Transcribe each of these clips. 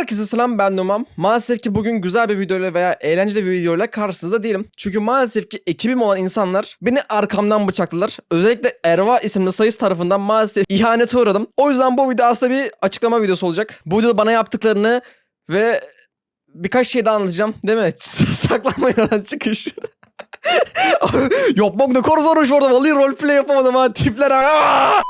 Herkese selam ben Numan. Maalesef ki bugün güzel bir videoyla veya eğlenceli bir videoyla karşınızda değilim. Çünkü maalesef ki ekibim olan insanlar beni arkamdan bıçakladılar. Özellikle Erva isimli sayıs tarafından maalesef ihanete uğradım. O yüzden bu video aslında bir açıklama videosu olacak. Bu videoda bana yaptıklarını ve birkaç şey daha anlatacağım. Değil mi? Saklanmayın oradan çıkış. Yapmak ne kadar zormuş orada. Vallahi roleplay yapamadım ha. Tipler Aa!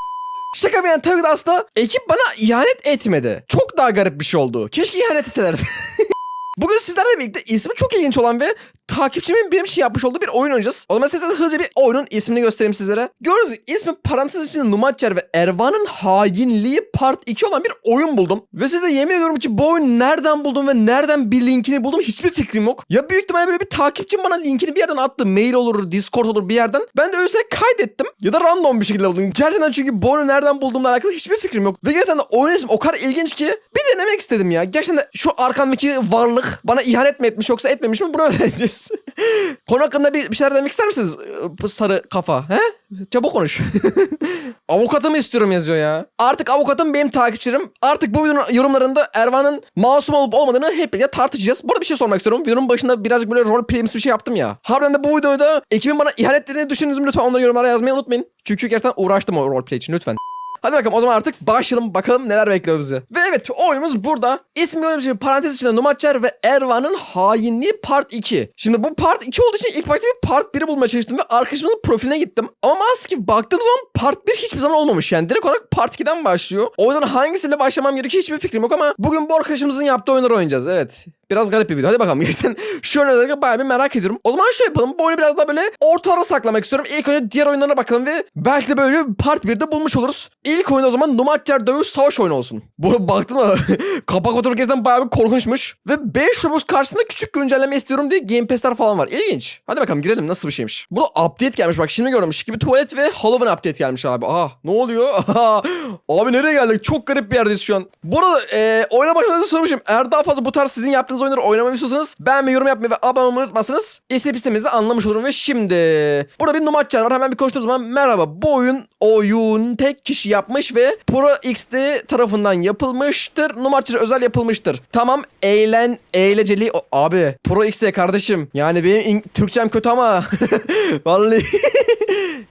Şaka bir yana tabii aslında ekip bana ihanet etmedi. Çok daha garip bir şey oldu. Keşke ihanet etselerdi. Bugün sizlerle birlikte ismi çok ilginç olan ve takipçimin benim için yapmış olduğu bir oyun oynayacağız. O zaman size hızlıca bir oyunun ismini göstereyim sizlere. Gördüğünüz gibi ismi parantez içinde Numatçer ve Ervan'ın hainliği part 2 olan bir oyun buldum. Ve size yemin ediyorum ki bu oyunu nereden buldum ve nereden bir linkini buldum hiçbir fikrim yok. Ya büyük ihtimalle böyle bir takipçim bana linkini bir yerden attı. Mail olur, Discord olur bir yerden. Ben de öyleyse kaydettim. Ya da random bir şekilde buldum. Gerçekten çünkü bu oyunu nereden bulduğumla alakalı hiçbir fikrim yok. Ve gerçekten oyun ismi o kadar ilginç ki bir denemek istedim ya. Gerçekten şu arkamdaki varlık bana ihanet mi etmiş yoksa etmemiş mi bunu öğreneceğiz. Konu hakkında bir, bir şeyler demek ister misiniz? Sarı kafa. He? Çabuk konuş. Avukatımı istiyorum yazıyor ya. Artık avukatım benim takipçilerim. Artık bu videonun yorumlarında Ervan'ın masum olup olmadığını hep birlikte tartışacağız. Burada bir şey sormak istiyorum. Videonun başında birazcık böyle rol playimsi bir şey yaptım ya. Harbiden de bu videoda ekibin bana ihanetlerini düşündünüz mü lütfen onları yorumlara yazmayı unutmayın. Çünkü gerçekten uğraştım o roleplay için lütfen. Hadi bakalım o zaman artık başlayalım bakalım neler bekliyor bizi. Ve evet oyunumuz burada. İsmi gördüğünüz gibi parantez içinde Numatçer ve Ervan'ın hainliği part 2. Şimdi bu part 2 olduğu için ilk başta bir part 1'i bulmaya çalıştım ve arkadaşımın profiline gittim. Ama maalesef ki baktığım zaman part 1 hiçbir zaman olmamış. Yani direkt olarak part 2'den başlıyor. O yüzden hangisiyle başlamam gerekiyor hiçbir fikrim yok ama bugün bu arkadaşımızın yaptığı oyunları oynayacağız. Evet. Biraz garip bir video. Hadi bakalım. Gerçekten şu an özellikle bayağı bir merak ediyorum. O zaman şöyle yapalım. Bu oyunu biraz daha böyle ortalara saklamak istiyorum. İlk önce diğer oyunlarına bakalım ve belki de böyle part 1'de bulmuş oluruz. İlk oyun o zaman Numatçar Dövüş Savaş oyunu olsun. Bu baktım da kapak fotoğrafı gerçekten bayağı bir korkunçmuş. Ve 5 Robux karşısında küçük güncelleme istiyorum diye Game Pass'ler falan var. İlginç. Hadi bakalım girelim nasıl bir şeymiş. Bu update gelmiş bak şimdi görmüş gibi tuvalet ve Halloween update gelmiş abi. Aha ne oluyor? abi nereye geldik? Çok garip bir yerdeyiz şu an. Bu arada e, oyuna başlamadan sormuşum. Eğer daha fazla bu tarz sizin yaptığınız oyunları oynamamı istiyorsanız beğenmeyi, yorum yapmayı ve abone olmayı unutmazsanız isteyip istemenizi anlamış olurum. Ve şimdi burada bir numaçlar var. Hemen bir konuştuğum zaman merhaba. Bu oyun oyun tek kişi yapmış ve Pro XD tarafından yapılmıştır. Numaçlar özel yapılmıştır. Tamam eğlen eğlenceli. O- abi Pro XD kardeşim. Yani benim Türkçem kötü ama vallahi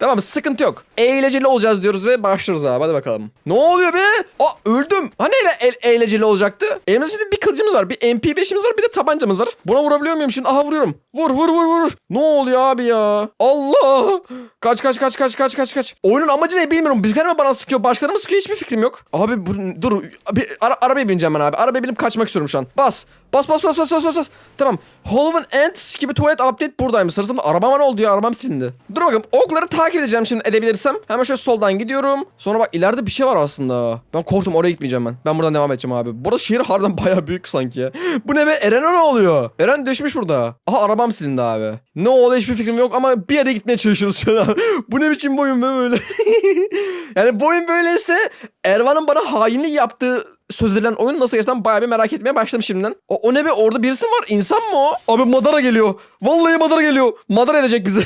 Tamam sıkıntı yok. Eğlenceli olacağız diyoruz ve başlıyoruz abi hadi bakalım. Ne oluyor be? Aa öldüm. Hani eyle, el- eğlenceli olacaktı? Elimizde şimdi bir kılıcımız var. Bir MP5'imiz var bir de tabancamız var. Buna vurabiliyor muyum şimdi? Aha vuruyorum. Vur vur vur vur. Ne oluyor abi ya? Allah. Kaç kaç kaç kaç kaç kaç kaç. Oyunun amacı ne bilmiyorum. Bizler mi bana sıkıyor? Başkaları mı sıkıyor? Hiçbir fikrim yok. Abi bu- dur. Bir, ara, arabaya bineceğim ben abi. Arabaya binip kaçmak istiyorum şu an. Bas. Bas bas bas bas bas bas. bas. Tamam. Halloween Ends gibi tuvalet update buradaymış. Sırasında arabama ne oldu ya? Arabam silindi. Dur bakalım. Okları takip edeceğim şimdi edebilirsem. Hemen şöyle soldan gidiyorum. Sonra bak ileride bir şey var aslında. Ben korktum oraya gitmeyeceğim ben. Ben buradan devam edeceğim abi. Burada şehir harbiden bayağı büyük sanki. Bu ne be? Eren'e ne oluyor? Eren düşmüş burada. Aha arabam silindi abi. Ne oluyor hiçbir fikrim yok ama bir yere gitmeye çalışıyoruz şu an. Bu ne biçim boyun be böyle? yani boyun böyleyse Ervan'ın bana hainlik yaptığı söz edilen oyun nasıl gerçekten bayağı bir merak etmeye başladım şimdiden. O, o ne be orada birisi mi var? İnsan mı o? Abi Madara geliyor. Vallahi Madara geliyor. Madara edecek bizi.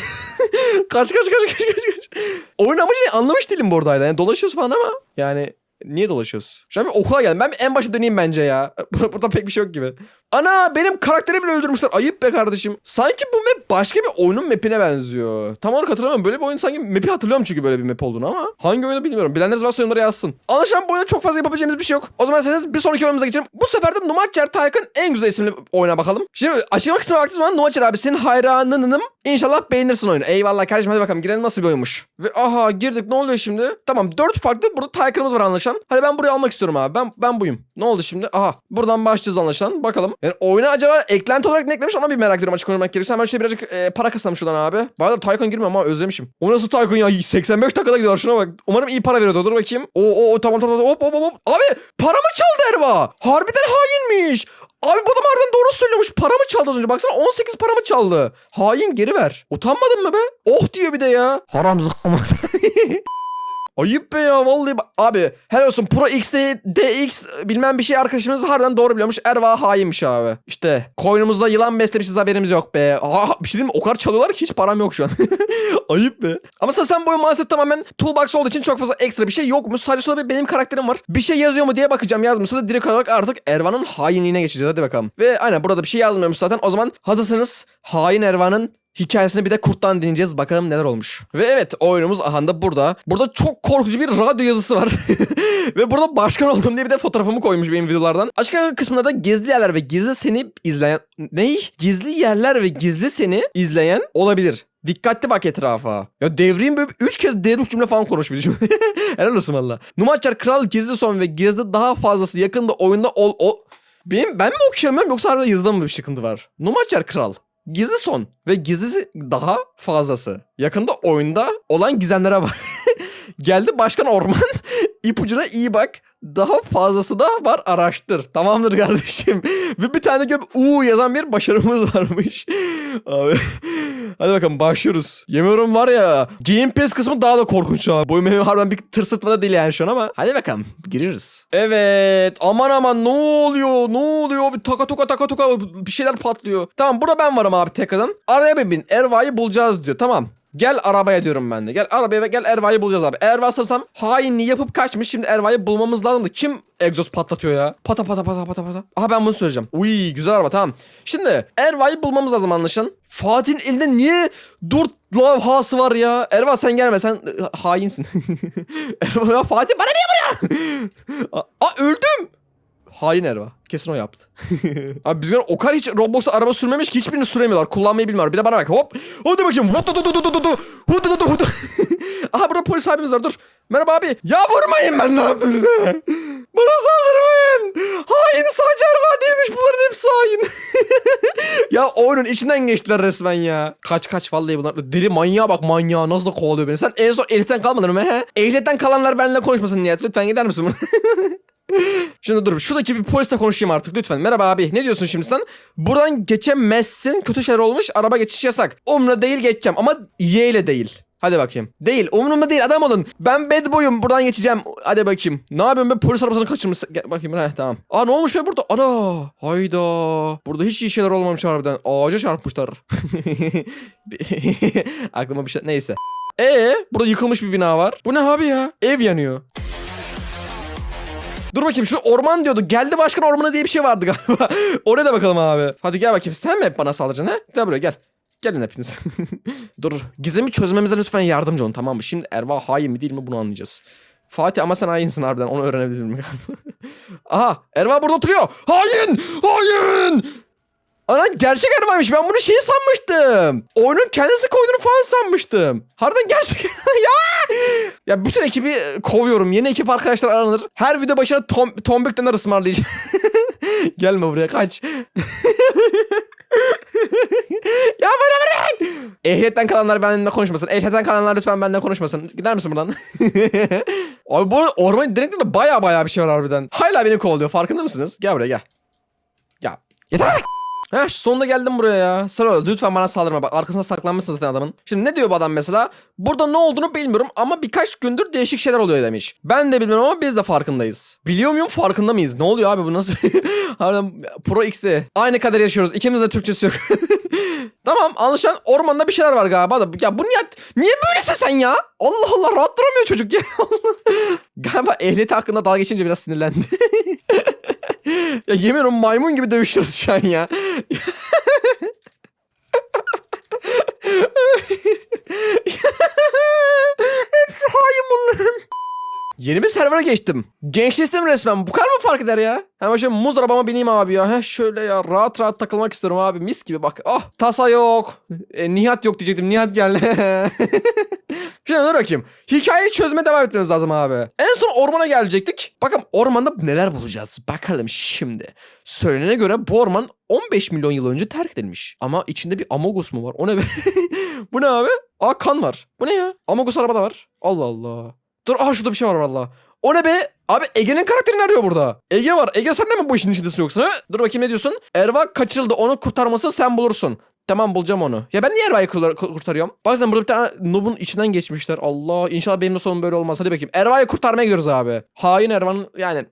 kaç kaç kaç kaç kaç kaç. Oyun amacı ne anlamış değilim bu arada. Yani dolaşıyoruz falan ama yani niye dolaşıyoruz? Şu an bir okula geldim. Ben en başa döneyim bence ya. Burada pek bir şey yok gibi. Ana benim karakteri bile öldürmüşler. Ayıp be kardeşim. Sanki bu map başka bir oyunun mapine benziyor. Tam olarak hatırlamıyorum. Böyle bir oyun sanki map'i hatırlıyorum çünkü böyle bir map olduğunu ama hangi oyunu bilmiyorum. Bilenleriniz varsa yorumlara yazsın. Anlaşılan bu oyunda çok fazla yapabileceğimiz bir şey yok. O zaman isterseniz bir sonraki oyunumuza geçelim. Bu sefer de Numaçer Tayk'ın en güzel isimli oyuna bakalım. Şimdi açıklama kısmına baktığımız zaman Numaçer abi senin hayranınım. İnşallah beğenirsin oyunu. Eyvallah kardeşim hadi bakalım girelim nasıl bir oyunmuş. Ve aha girdik ne oluyor şimdi? Tamam dört farklı burada Tayk'ımız var anlaşılan. Hadi ben burayı almak istiyorum abi. Ben ben buyum. Ne oldu şimdi? Aha buradan başlayacağız anlaşılan. Bakalım. Yani oyuna acaba eklenti olarak ne eklemiş ona bir merak ediyorum açık konuşmak gerekirse. Hemen şöyle birazcık e, para kasalım şuradan abi. Bayağıdır Taycan girmiyorum ama özlemişim. O nasıl Taycan ya? 85 dakikada gidiyor şuna bak. Umarım iyi para veriyordur. Dur bakayım. Oo oo tamam tamam. Hop hop hop. Abi para mı çaldı Erva? Harbiden hainmiş. Abi bu adam harbiden doğru söylüyormuş. Para mı çaldı az önce? Baksana 18 para mı çaldı? Hain geri ver. Utanmadın mı be? Oh diyor bir de ya. Haram zıkkımız. Ayıp be ya vallahi. Abi helal olsun Pro X'de DX bilmem bir şey arkadaşımız harbiden doğru biliyormuş. Erva hainmiş abi. İşte koynumuzda yılan beslemişiz haberimiz yok be. Aa, bir şey diyeyim mi? O kadar çalıyorlar ki hiç param yok şu an. Ayıp be. Ama sen boyu maalesef tamamen toolbox olduğu için çok fazla ekstra bir şey yokmuş. Sadece şurada bir benim karakterim var. Bir şey yazıyor mu diye bakacağım yazmışsa da direkt olarak artık Ervan'ın hainliğine geçeceğiz. Hadi bakalım. Ve aynen burada bir şey yazmıyormuş zaten. O zaman hazırsınız. Hain Ervan'ın hikayesini bir de kurttan dinleyeceğiz. Bakalım neler olmuş. Ve evet oyunumuz aha da burada. Burada çok korkutucu bir radyo yazısı var. ve burada başkan oldum diye bir de fotoğrafımı koymuş benim videolardan. Açık kısmında da gizli yerler ve gizli seni izleyen... Ney? Gizli yerler ve gizli seni izleyen olabilir. Dikkatli bak etrafa. Ya devriğin böyle 3 kez devruk cümle falan konuşmuş. Helal olsun valla. Numaçlar kral gizli son ve gizli daha fazlası yakında oyunda ol... ol... Benim, ben mi okuyamıyorum yoksa harbiden yazıda mı bir sıkıntı var? Numaçlar kral. Gizli son ve gizlisi daha fazlası. Yakında oyunda olan gizemlere bak. Geldi başkan orman. İpucuna iyi bak. Daha fazlası da var araştır. Tamamdır kardeşim. Ve bir tane gör U yazan bir başarımız varmış. Abi. Hadi bakalım başlıyoruz. Yemiyorum var ya. Game kısmı daha da korkunç abi. Bu benim harbiden bir tırsıtmada değil yani şu an ama. Hadi bakalım giriyoruz. Evet. Aman aman ne oluyor? Ne oluyor? Bir taka toka taka toka bir şeyler patlıyor. Tamam burada ben varım abi tekrardan. Araya bin. Erva'yı bulacağız diyor. Tamam. Gel arabaya diyorum ben de. Gel arabaya ve gel Erva'yı bulacağız abi. Erva sanırsam hainliği yapıp kaçmış. Şimdi Erva'yı bulmamız lazım da kim egzoz patlatıyor ya? Pata pata pata pata pata. Aha ben bunu söyleyeceğim. Uy güzel araba tamam. Şimdi Erva'yı bulmamız lazım anlaşılan. Fatih'in elinde niye dört lavhası var ya? Erva sen gelme sen e, hainsin. Erva Fatih bana niye vuruyor? Aa öldüm. Hain Erva. Kesin o yaptı. Abi bizimler o kadar hiç Roblox'ta araba sürmemiş ki hiçbirini süremiyorlar. Kullanmayı bilmiyorlar. Bir de bana bak hop. Hadi bakayım. Aha burada polis abimiz var dur. Merhaba abi. Ya vurmayın ben ne yaptım size? Bana saldırmayın. Hain sadece Erva değilmiş. Bunların hepsi hain. ya oyunun içinden geçtiler resmen ya. Kaç kaç vallahi bunlar. Deli manyağa bak manyağa nasıl da kovalıyor beni. Sen en son ehliyetten kalmadın mı he? Ehliyetten kalanlar benimle konuşmasın niyet. Lütfen gider misin? Şimdi dur şuradaki bir polisle konuşayım artık lütfen. Merhaba abi ne diyorsun şimdi sen? Buradan geçemezsin kötü şeyler olmuş araba geçiş yasak. Umrumda değil geçeceğim ama Y ile değil. Hadi bakayım. Değil umurumda değil adam olun. Ben bad boy'um buradan geçeceğim. Hadi bakayım. Ne yapıyorum ben polis arabasını kaçırmış. Gel bakayım heh, tamam. Aa ne olmuş be burada? Ana. Hayda. Burada hiç iyi şeyler olmamış harbiden. Ağaca çarpmışlar. Aklıma bir şey neyse. Ee, burada yıkılmış bir bina var. Bu ne abi ya? Ev yanıyor. Dur bakayım şu orman diyordu. Geldi başkan ormanı diye bir şey vardı galiba. Oraya da bakalım abi. Hadi gel bakayım. Sen mi hep bana saldıracaksın ha? Gel buraya gel. Gelin hepiniz. Dur. Gizemi çözmemize lütfen yardımcı olun tamam mı? Şimdi Erva hain mi değil mi bunu anlayacağız. Fatih ama sen hainsin harbiden. Onu öğrenebilir miyim galiba? Aha Erva burada oturuyor. Hain! Hain! Ana gerçek Erva'ymış. Ben bunu şey sanmıştım. Oyunun kendisi koyduğunu falan sanmıştım. Harbiden gerçek ya! Ya bütün ekibi kovuyorum. Yeni ekip arkadaşlar aranır. Her video başına tom, tombik döner ısmarlayacağım. Gelme buraya kaç. ya bana bırak. Ehliyetten kalanlar benimle konuşmasın. Ehliyetten kalanlar lütfen benimle konuşmasın. Gider misin buradan? Abi bu orman direktörde baya baya bir şey var harbiden. Hala beni kovalıyor farkında mısınız? Gel buraya gel. Ya yeter. Ha sonunda geldim buraya ya. Öyle lütfen bana saldırma. Bak arkasında saklanmışsın zaten adamın. Şimdi ne diyor bu adam mesela? Burada ne olduğunu bilmiyorum ama birkaç gündür değişik şeyler oluyor demiş. Ben de bilmiyorum ama biz de farkındayız. Biliyor muyum farkında mıyız? Ne oluyor abi bu nasıl? Harbiden Pro X'de. Aynı kadar yaşıyoruz. İkimiz de Türkçesi yok. tamam anlaşılan ormanda bir şeyler var galiba da. Ya bu niye, niye böylesin sen ya? Allah Allah rahat duramıyor çocuk ya. galiba ehliyeti hakkında dalga geçince biraz sinirlendi. ya yemin ederim maymun gibi dövüşüyoruz şu an ya. Hepsi hain bunların. Yeni bir servera geçtim. Gençleştim resmen. Bu kadar mı fark eder ya? Hemen şöyle muz arabama bineyim abi ya. Heh şöyle ya rahat rahat takılmak istiyorum abi. Mis gibi bak. Ah tasa yok. E, Nihat yok diyecektim. Nihat geldi. Şimdi dur bakayım. Hikayeyi çözmeye devam etmemiz lazım abi. En son ormana gelecektik. Bakın ormanda neler bulacağız. Bakalım şimdi. Söylenene göre bu orman 15 milyon yıl önce terk edilmiş. Ama içinde bir Amogus mu var? O ne be? bu ne abi? Aa kan var. Bu ne ya? Amogus arabada var. Allah Allah. Dur aha şurada bir şey var valla. O ne be? Abi Ege'nin karakterini arıyor burada. Ege var. Ege sen de mi bu işin içindesin yoksa? Dur bakayım ne diyorsun? Erva kaçırıldı. Onu kurtarması sen bulursun. Tamam bulacağım onu. Ya ben niye Erva'yı kur- kur- kurtarıyorum? Bazen burada bir tane noob'un içinden geçmişler. Allah inşallah benim de sonum böyle olmaz. Hadi bakayım. Erva'yı kurtarmaya gidiyoruz abi. Hain Erva'nın yani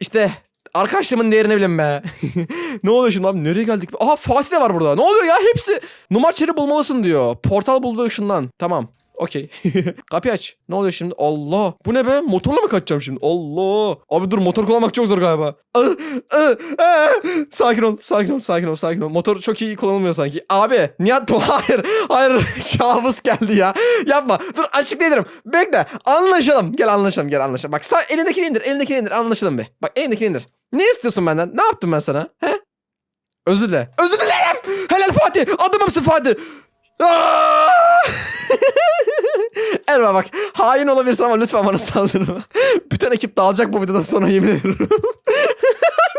işte arkadaşlığımın değerini bilin be. ne oluyor şimdi abi? Nereye geldik? Aha Fatih de var burada. Ne oluyor ya? Hepsi numaraçeri bulmalısın diyor. Portal buldu ışından. Tamam. Okey. Kapıyı aç. Ne oluyor şimdi? Allah. Bu ne be? Motorla mı kaçacağım şimdi? Allah. Abi dur motor kullanmak çok zor galiba. Ah, ah, ah. Sakin ol. Sakin ol. Sakin ol. Sakin ol. Motor çok iyi kullanılmıyor sanki. Abi Nihat bu. Hayır. Hayır. Kabus geldi ya. Yapma. Dur açıklayabilirim. Bekle. Anlaşalım. Gel anlaşalım. Gel anlaşalım. Bak sağ elindekini indir. Elindekini indir. Anlaşalım bir. Bak elindekini indir. Ne istiyorsun benden? Ne yaptım ben sana? He? Özür dile. Özür dilerim. Helal Fatih. Adamımsın Fatih. Erva bak hain olabilirsin ama lütfen bana saldırma. Bütün ekip dağılacak bu videodan sonra yemin ediyorum.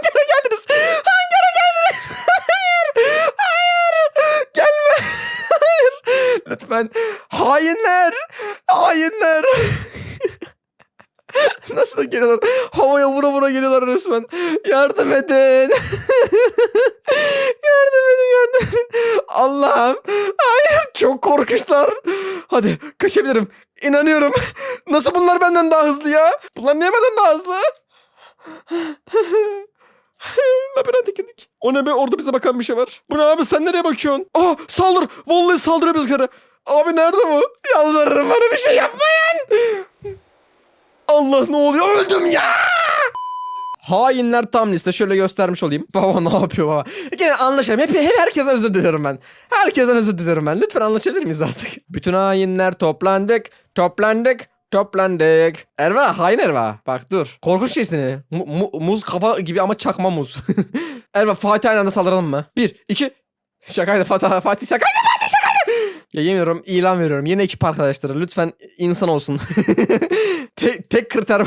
Gene geldiniz. Gene geldiniz. Hayır. Hayır. Gelme. Hayır. Lütfen. Hainler. Hainler. Nasıl da geliyorlar? Havaya vura vura geliyorlar resmen. Yardım edin. yardım edin yardım edin. Allah'ım. Hayır çok korkuşlar. Hadi kaçabilirim. İnanıyorum. Nasıl bunlar benden daha hızlı ya? Bunlar niye benden daha hızlı? Labirente girdik. O ne be orada bize bakan bir şey var. Bu ne abi sen nereye bakıyorsun? Aa saldır. Vallahi saldırıyor bizimkilere. Abi nerede bu? Yalvarırım bana bir şey yapmayın. Allah ne oluyor? Öldüm ya. Hainler tam liste şöyle göstermiş olayım. Baba ne yapıyor baba? Gene anlaşalım. Hep, hep herkesten özür dilerim ben. Herkesten özür dilerim ben. Lütfen anlaşabilir miyiz artık? Bütün hainler toplandık. Toplandık. Toplandık. Erva hain Erva. Bak dur. Korkunç şey seni. Mu- mu- muz kafa gibi ama çakma muz. Erva Fatih aynı anda saldıralım mı? Bir, iki. Şakaydı Fatih. Fatih şakaydı. Ya yemin ediyorum ilan veriyorum. Yeni ekip arkadaşları lütfen insan olsun. tek, tek kriter.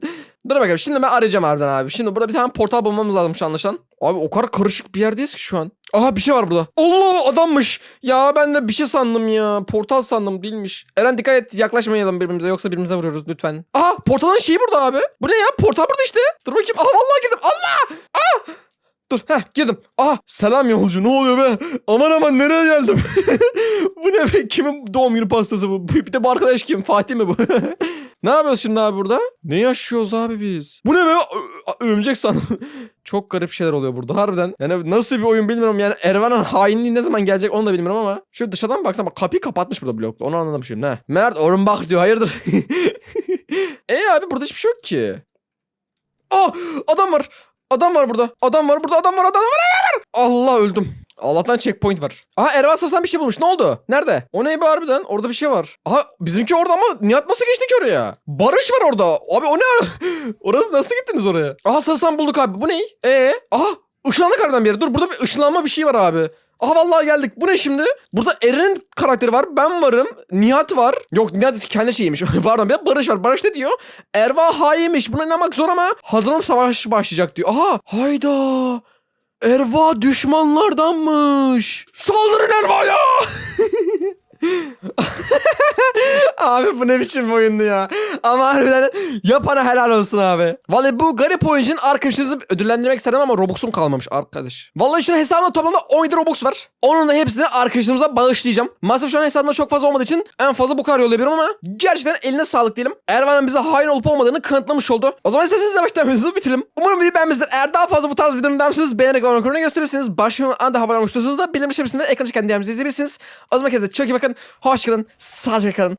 Dur bakalım şimdi ben arayacağım harbiden abi. Şimdi burada bir tane portal bulmamız lazım şu anlaşılan. Abi o kadar karışık bir yerdeyiz ki şu an. Aha bir şey var burada. Allah adammış. Ya ben de bir şey sandım ya. Portal sandım değilmiş. Eren dikkat et yaklaşmayalım birbirimize yoksa birbirimize vuruyoruz lütfen. Aha portalın şeyi burada abi. Bu ne ya? Portal burada işte. Dur bakayım. Aha vallahi girdim. Allah! Ah! Dur heh girdim. Aha selam yolcu ne oluyor be? Aman aman nereye geldim? bu ne be? Kimin doğum günü pastası bu? Bir de bu arkadaş kim? Fatih mi bu? ne yapıyoruz şimdi abi burada? Ne yaşıyoruz abi biz? Bu ne be? Örümcek sandım. Çok garip şeyler oluyor burada harbiden. Yani nasıl bir oyun bilmiyorum yani Ervan'ın hainliği ne zaman gelecek onu da bilmiyorum ama. Şöyle dışarıdan baksana bak kapıyı kapatmış burada blokla onu anladım şimdi ne. Mert orun bak diyor hayırdır. e abi burada hiçbir şey yok ki. Aa adam var. Adam var burada. Adam var burada. Adam var. Adam var. Adam var. Allah öldüm. Allah'tan checkpoint var. Aha Ervan Sas'tan bir şey bulmuş. Ne oldu? Nerede? O ne be harbiden? Orada bir şey var. Aha bizimki orada ama Nihat nasıl geçti ki oraya? Barış var orada. Abi o ne? Orası nasıl gittiniz oraya? Aha Sas'tan bulduk abi. Bu ne? Ee? Aha ışınlandık harbiden bir yere. Dur burada bir ışınlanma bir şey var abi. Aha vallahi geldik. Bu ne şimdi? Burada Eren'in karakteri var. Ben varım. Nihat var. Yok Nihat kendi şeyiymiş. Pardon bir Barış var. Barış ne diyor? Erva hainmiş. Buna inanmak zor ama hazırlanıp savaş başlayacak diyor. Aha. Hayda. Erva düşmanlardanmış. Saldırın Erva'ya. abi bu ne biçim oyundu ya. Ama harbiden yapana helal olsun abi. Vallahi bu garip oyuncunun arkadaşınızı ödüllendirmek istedim ama Robux'um kalmamış arkadaş. Vallahi şu hesabımda toplamda 17 Robux var. Onun da hepsini arkadaşımıza bağışlayacağım. Maalesef şu an hesabımda çok fazla olmadığı için en fazla bu kadar yollayabilirim ama gerçekten eline sağlık diyelim. Ervan'ın bize hain olup olmadığını kanıtlamış oldu. O zaman isterseniz yavaştan videomuzu bitirelim. Umarım videoyu beğenmişsinizdir. Eğer daha fazla bu tarz videolarımı beğenmişsiniz beğenerek abone olmayı gösterirsiniz. Başlıyorum anda haber istiyorsanız da bildirim şerbesinde ekran çıkan diğerimizi izleyebilirsiniz. O zaman kendinize çok iyi bakın. Hoşçakalın. Sağlıcakla kalın.